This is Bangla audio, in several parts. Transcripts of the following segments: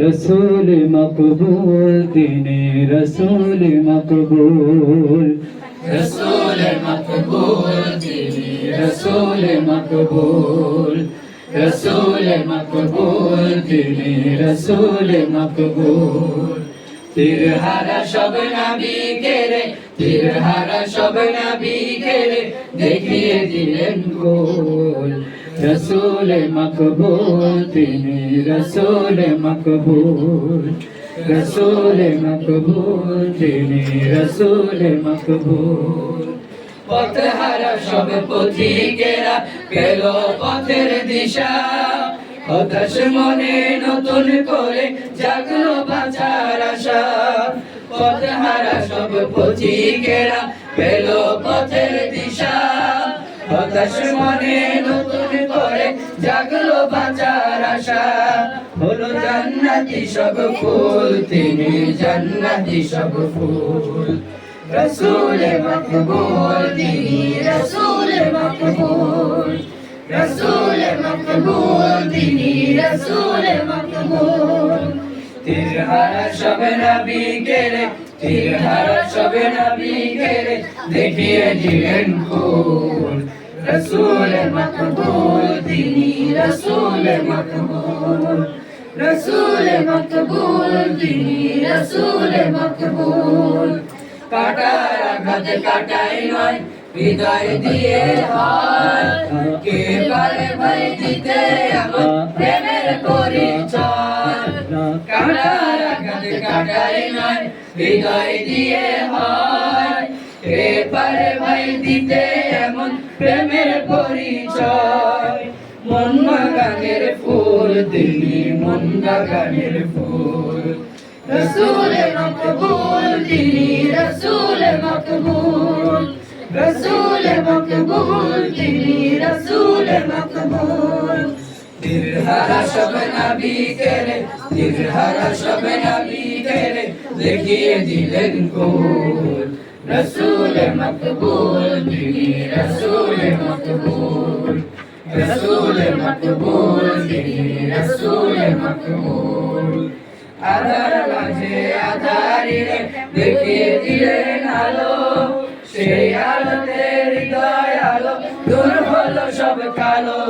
রসুল মকবুল, তিনি রসুল মকবুল। রসুল মকবুল রসুল মকবুল। রসুল মকবুল, তিনি রসুল মকবুল। তিরহারা সব নবী কেরে তিরহারা সব নবী কেরে দেখিয়ে দিলেন গোল রসুল মকবুল, তিনি রসুল মকবুল। রসুল মকবুল, তিনি রসুল মকবুল। পথ পথহারা সব পথিকেরা পেল পথের দিশা। হতাশ মনে নতুন করে জাগলো বাঁচার আশা। পথহারা সব পথিকেরা পেল পথের দিশা। হতাশ মনে নতুন জাগলো বাঁচার আশা। হলো জান্নাতি সব ফুল, তিনি জান্নাতি সব ফুল। রসুল মকবুল, তিনি রসুল মকবুল। রসুল মকবুল, তিনি রসুল মকবুল। তিরহারা সব নবী কেরে তিরহারা সব নবী কেরে দেখিয়ে দিলেন ফুল রসুল মকবুল তিনি রসুল মকবুল রসুল মকবুল তিনি রসুল মকবুল। কাটার আঘাত কাটাই নয়, হৃদয় দিয়ে হয়। কে পারে ভাই দিতে আমার প্রেমের পরিচয়? কাটার আঘাত কাটাই নয়, হৃদয় দিয়ে হয়। কে পারে ভাই, দিতে এমন প্রেমের পরিচয়। মন বাগানের ফুল তিনি মন বাগানের ফুল। রসুল মকবুল তিনি রসুল মকবুল। রসুল মকবুল তিনি রসুল মকবুল। তিরহারা সব নবী কেরে তিরহারা সব নবী কেরে দেখিয়ে দিলেন কোল। রসুল মকবুল তিনি রসুল মকবুল রসুল মকবুল তিনি রসুল মকবুল আধার মাঝে আধারিরে দেখিয়ে দিলেন আলো সেই আলোতে হৃদয় আলো দূর হলো সব কালো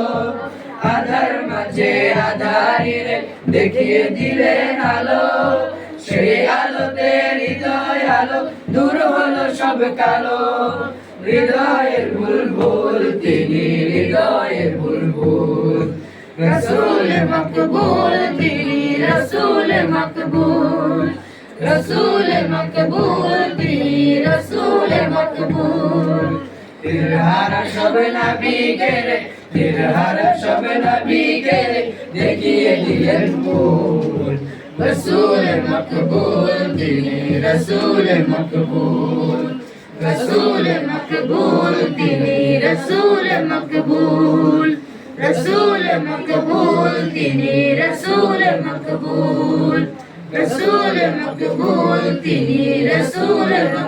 আধার মাঝে আধারিরে দেখিয়ে দিলেন আলো সব কালো, হৃদয়ের বুলবুল, তিনি হৃদয়ের বুলবুল। রসুল মকবুল, তিনি রসুল মকবুল। রসুল মকবুল, তিনি রসুল মকবুল। তিরহারা সব নবী কেরে তিরহারা সব নবী কেরে দেখিয়ে দিলেন ফুল রসুল মকবুল, তিনি রসুল মকবুল। রসুল মকবুল তিনি রসুল মকবুল রসুল মকবুল তিনি রসুল মকবুল রসুল মকবুল তিনি রসুল মকবুল